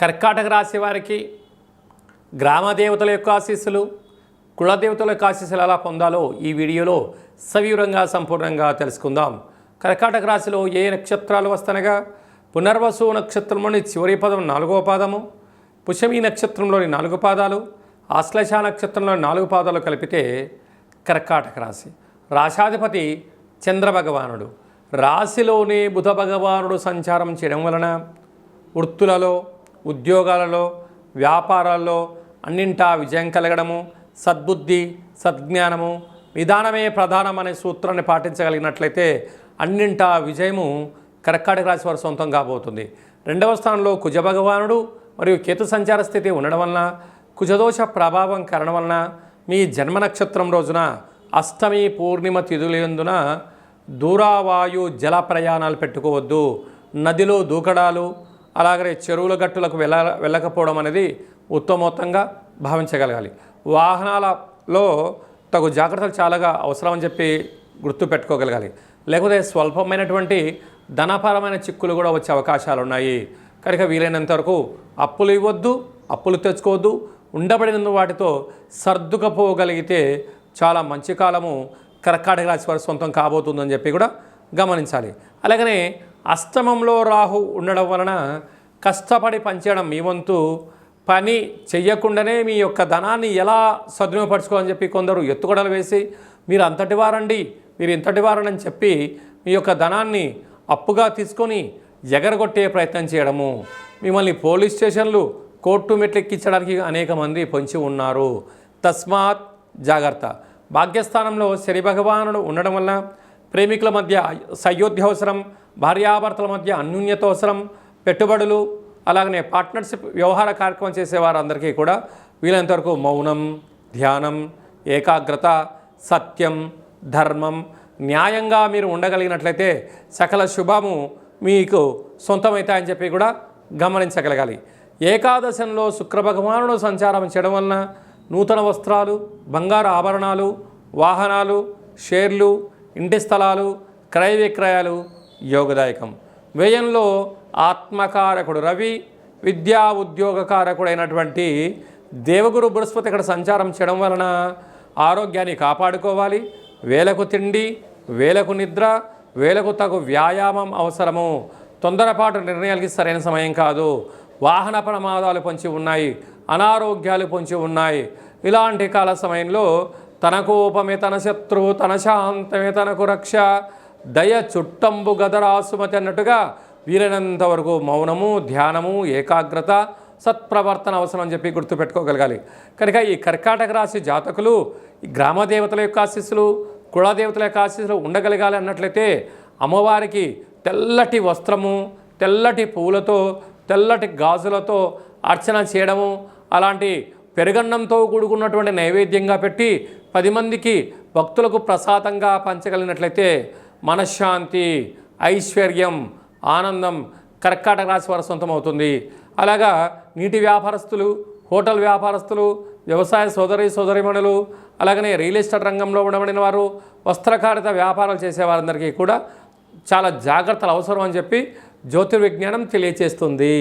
కర్కాటక రాశి వారికి గ్రామ దేవతల యొక్క ఆశీస్సులు కులదేవతల యొక్క ఆశీస్సులు ఎలా పొందాలో ఈ వీడియోలో సవివరంగా సంపూర్ణంగా తెలుసుకుందాం. కర్కాటక రాశిలో ఏ నక్షత్రాలు వస్తనగా? పునర్వసు నక్షత్రంలోని చివరి పదం నాలుగో పాదము పుషమి నక్షత్రంలోని నాలుగు పాదాలు ఆశ్లేష నక్షత్రంలోని నాలుగు పాదాలు కలిపితే కర్కాటక రాశి. రాశాధిపతి చంద్రభగవానుడు. రాశిలోనే బుధ భగవానుడు సంచారం చేయడం వలన వృత్తులలో ఉద్యోగాలలో వ్యాపారాల్లో అన్నింటా విజయం కలగడము సద్బుద్ధి సద్జ్ఞానము విధానమే ప్రధానం అనే సూత్రాన్ని పాటించగలిగినట్లయితే అన్నింటా విజయము కర్కాటక రాశి వారు సొంతం కాబోతుంది. రెండవ స్థానంలో కుజ భగవానుడు మరియు కేతు సంచార స్థితి ఉండడం వలన కుజదోష ప్రభావం కారణం వలన మీ జన్మ నక్షత్రం రోజున అష్టమి పూర్ణిమ తిథులందున దూరావాయు జల ప్రయాణాలు పెట్టుకోవద్దు. నదిలో దూకడాలు అలాగే చెరువుల గట్టులకు వెళ్ళ వెళ్ళకపోవడం అనేది ఉత్తమోత్తంగా భావించగలగాలి. వాహనాలలో తగు జాగ్రత్తలు చాలాగా అవసరం అని చెప్పి గుర్తు పెట్టుకోగలగాలి లేకపోతే స్వల్పమైనటువంటి ధనపరమైన చిక్కులు కూడా వచ్చే అవకాశాలు ఉన్నాయి కనుక వీలైనంత వరకు అప్పులు ఇవ్వద్దు అప్పులు తెచ్చుకోవద్దు ఉండబడిన వాటితో సర్దుకపోగలిగితే చాలా మంచి కాలము కర్కాటక రాశి వారి సొంతం కాబోతుందని చెప్పి కూడా గమనించాలి. అలాగనే అష్టమంలో రాహు ఉండడం వలన కష్టపడి పనిచేయడం మీ వంతు. పని చెయ్యకుండానే మీ యొక్క ధనాన్ని ఎలా సద్వినియోగపరచుకోవాలని చెప్పి కొందరు ఎత్తుగడలు వేసి మీరు అంతటి వారండి మీరు ఇంతటి వారని చెప్పి మీ యొక్క ధనాన్ని అప్పుగా తీసుకొని ఎగరగొట్టే ప్రయత్నం చేయడము. మిమ్మల్ని పోలీస్ స్టేషన్లు కోర్టు మెట్లెక్కించడానికి అనేక మంది పొంచి ఉన్నారు. తస్మాత్ జాగ్రత్త. భాగ్యస్థానంలో శని భగవానుడు ఉండడం వల్ల ప్రేమికుల మధ్య సయోధ్య అవసరం భార్యాభర్తల మధ్య అన్యూన్యత అవసరం పెట్టుబడులు అలాగనే పార్ట్నర్షిప్ వ్యవహార కార్యక్రమం చేసేవారందరికీ కూడా వీలైనంతవరకు మౌనం ధ్యానం ఏకాగ్రత సత్యం ధర్మం న్యాయంగా మీరు ఉండగలిగినట్లయితే సకల శుభము మీకు సొంతమవుతాయని చెప్పి కూడా గమనించగలగాలి. ఏకాదశంలో శుక్రభగవానుడు సంచారం చేయడం వలన నూతన వస్త్రాలు బంగారు ఆభరణాలు వాహనాలు షేర్లు ఇంటి స్థలాలు క్రయ విక్రయాలు యోగదాయకం. వ్యయంలో ఆత్మకారకుడు రవి విద్యా ఉద్యోగకారకుడైనటువంటి దేవగురు బృహస్పతి ఇక్కడ సంచారం చేయడం వలన ఆరోగ్యాన్ని కాపాడుకోవాలి. వేలకు తిండి వేలకు నిద్ర వేలకు తగు వ్యాయామం అవసరము. తొందరపాటు నిర్ణయాలకి సరైన సమయం కాదు. వాహన ప్రమాదాలు పొంచి ఉన్నాయి అనారోగ్యాలు పొంచి ఉన్నాయి. ఇలాంటి కాల సమయంలో తన కోపమే తన శత్రువు తన శాంతమే తనకు రక్ష. దయ చుట్టంబు గదరాసుమతి అన్నట్టుగా వీలైనంత వరకు మౌనము ధ్యానము ఏకాగ్రత సత్ప్రవర్తన అవసరం అని చెప్పి గుర్తుపెట్టుకోగలగాలి. కనుక ఈ కర్కాటక రాశి జాతకులు గ్రామదేవతల గ్రామ దేవతల యొక్క ఆశీస్సులు కులదేవతల యొక్క ఆశీస్సులు ఉండగలగాలి అన్నట్లయితే అమ్మవారికి తెల్లటి వస్త్రము తెల్లటి పూలతో తెల్లటి గాజులతో అర్చన చేయడము అలాంటి పెరుగన్నంతో కూడుకున్నటువంటి నైవేద్యంగా పెట్టి పది మందికి భక్తులకు ప్రసాదంగా పంచగలిగినట్లయితే మనశ్శాంతి ఐశ్వర్యం ఆనందం కర్కాటక రాశి వారు సొంతం అవుతుంది అలాగా నీటి వ్యాపారస్తులు హోటల్ వ్యాపారస్తులు వ్యవసాయ సోదరి సోదరిమణులు అలాగనే రియల్ ఎస్టేట్ రంగంలో ఉండబడిన వారు వస్త్రకారిత వ్యాపారాలు చేసేవారందరికీ కూడా చాలా జాగ్రత్తలు అవసరం అని చెప్పి జ్యోతిర్విజ్ఞానం తెలియచేస్తుంది.